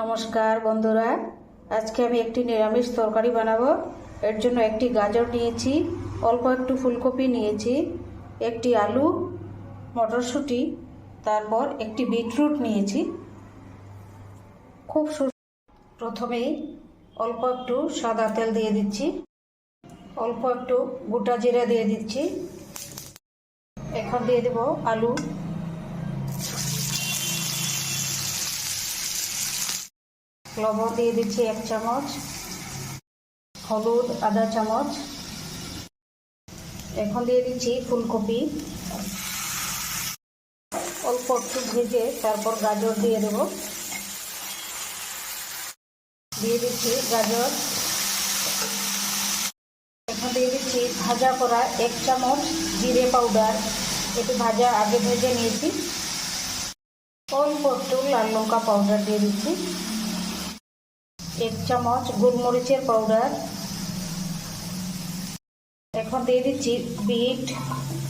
নমস্কার বন্ধুরা। আজকে আমি একটি নিরামিষ তরকারি বানাবো। এর জন্য একটি গাজর নিয়েছি, অল্প একটু ফুলকপি নিয়েছি, একটি আলু, মটরশুঁটি, তারপর একটি বিটরুট নিয়েছি। খুব প্রথমেই অল্প একটু সাদা তেল দিয়ে দিচ্ছি, অল্প একটু গোটা জিরা দিয়ে দিচ্ছি। এখন দিয়ে দেবো আলু। লবণ দিয়ে দিচ্ছি এক চামচ। হলুদ আধা চামচ। এখন দিয়ে দিচ্ছি ফুলকপি। অল্প একটু ভেজে তারপর গাজর দিয়ে দেব। দিয়ে দিচ্ছি গাজর। এখন দিয়ে দিচ্ছি ভাজা করা এক চামচ জিরে পাউডার। একটু ভাজা আগে ভেজে নিয়েছি। অল্প একটু লাল লঙ্কা পাউডার দিয়ে দিচ্ছি। এক চামচ গোলমরিচের পাউডার। এখন দিয়ে দিচ্ছি বিট,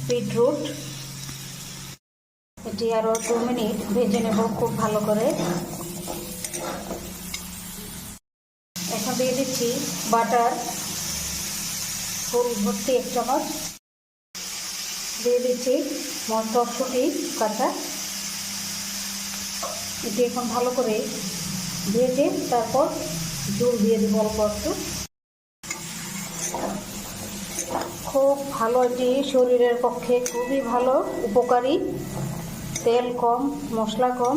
বিটরুট। এটি আরও দু মিনিট ভেজে নেব খুব ভালো করে। এখন দিয়ে দিচ্ছি বাটার। ফুল ভর্তি এক চামচ। দিয়ে দিচ্ছি মটরশুঁটি কাঁচা। এটি এখন ভালো করে ভেজে তারপর জল দিয়ে দেবো অল্প একটু। খুব ভালো এটি শরীরের পক্ষে খুবই ভালো, উপকারী। তেল কম, মশলা কম।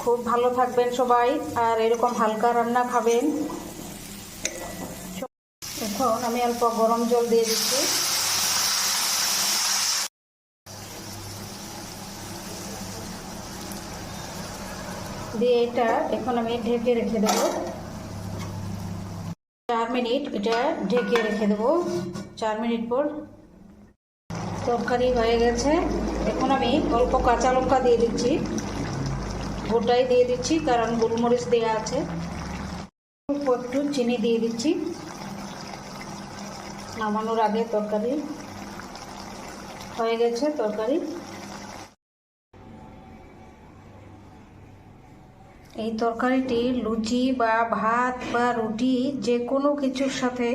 খুব ভালো থাকবেন সবাই, আর এরকম হালকা রান্না খাবেন। এখন আমি অল্প গরম জল দিয়ে দিচ্ছি। দিয়ে এটা এখন আমি ঢেকে রেখে দেবো। চার মিনিট এটা ঢেকে রেখে দেবো। চার মিনিট পর তরকারি হয়ে গেছে। এখন আমি অল্প কাঁচা লঙ্কা দিয়ে দিচ্ছি। গোটাই দিয়ে দিচ্ছি, কারণ গোলমরিচ দেওয়া আছে। অল্প একটু চিনি দিয়ে দিচ্ছি। নামানোর আগে তরকারি হয়ে গেছে, তরকারি। এই তরকারিটি লুচি বা ভাত বা রুটি যে কোনো কিছুর সাথে